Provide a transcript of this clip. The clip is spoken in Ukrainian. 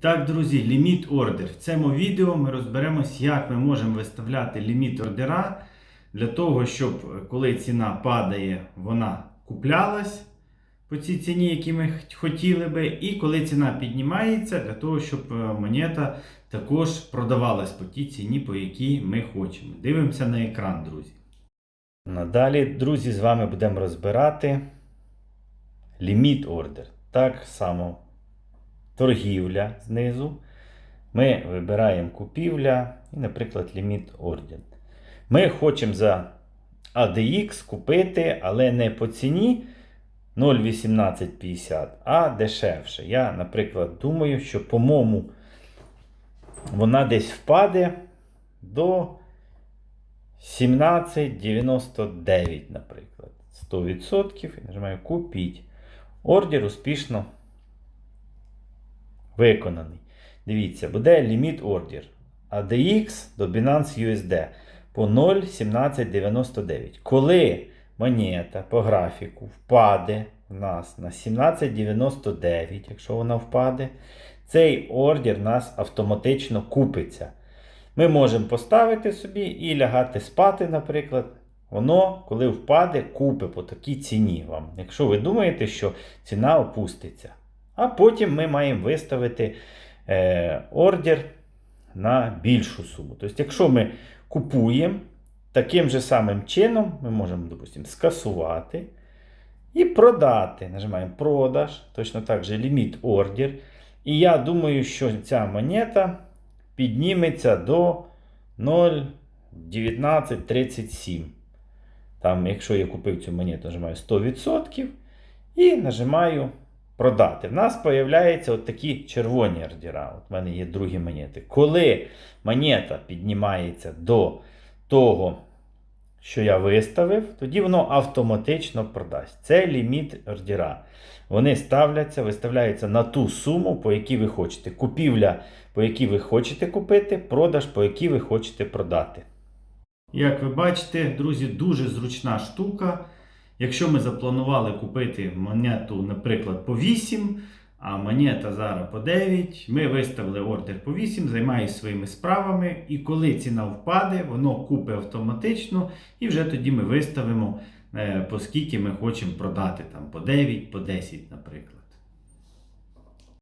Так, друзі, ліміт ордер. В цьому відео ми розберемось, як ми можемо виставляти ліміт ордера для того, щоб коли ціна падає, вона куплялась по цій ціні, які ми хотіли би, і коли ціна піднімається, для того, щоб е, монета також продавалась по тій ціні, по якій ми хочемо. Дивимося на екран, друзі. Надалі, друзі, з вами будемо розбирати ліміт ордер. Так само торгівля знизу. Ми вибираємо купівля і, наприклад, ліміт ордер. Ми хочемо за ADX купити, але не по ціні 0,1850, а дешевше. Я, наприклад, думаю, що, по-моєму, вона десь впаде до 17,99, наприклад. 100% і нажимаю купіть. Ордер успішно виконаний. Дивіться, буде ліміт ордер. ADX до Binance USD по 0,1799. Коли монета по графіку впаде в нас на 17,99, якщо вона впаде, цей ордер у нас автоматично купиться. Ми можемо поставити собі і лягати спати, наприклад. Воно, коли впаде, купи по такій ціні вам. Якщо ви думаєте, що ціна опуститься. А потім ми маємо виставити е, ордер на більшу суму. Тобто, якщо ми купуємо таким же самим чином, ми можемо, допустимо, скасувати і продати. Нажимаємо продаж, точно так же ліміт ордер. І я думаю, що ця монета підніметься до 0,1937. Там, якщо я купив цю монету, нажимаю 100% і нажимаю продати. В нас з'являються от такі червоні ордера. От в мене є другі монети. Коли монета піднімається до того, що я виставив, тоді воно автоматично продасть. Це ліміт ордера. Вони ставляться, виставляються на ту суму, по якій ви хочете. Купівля, по якій ви хочете купити, продаж, по якій ви хочете продати. Як ви бачите, друзі, дуже зручна штука. Якщо ми запланували купити монету, наприклад, по 8, а монета зараз по 9, ми виставили ордер по 8, займаюся своїми справами, і коли ціна впаде, воно купить автоматично, і вже тоді ми виставимо, е, по скільки ми хочемо продати, там, по 9, по 10, наприклад.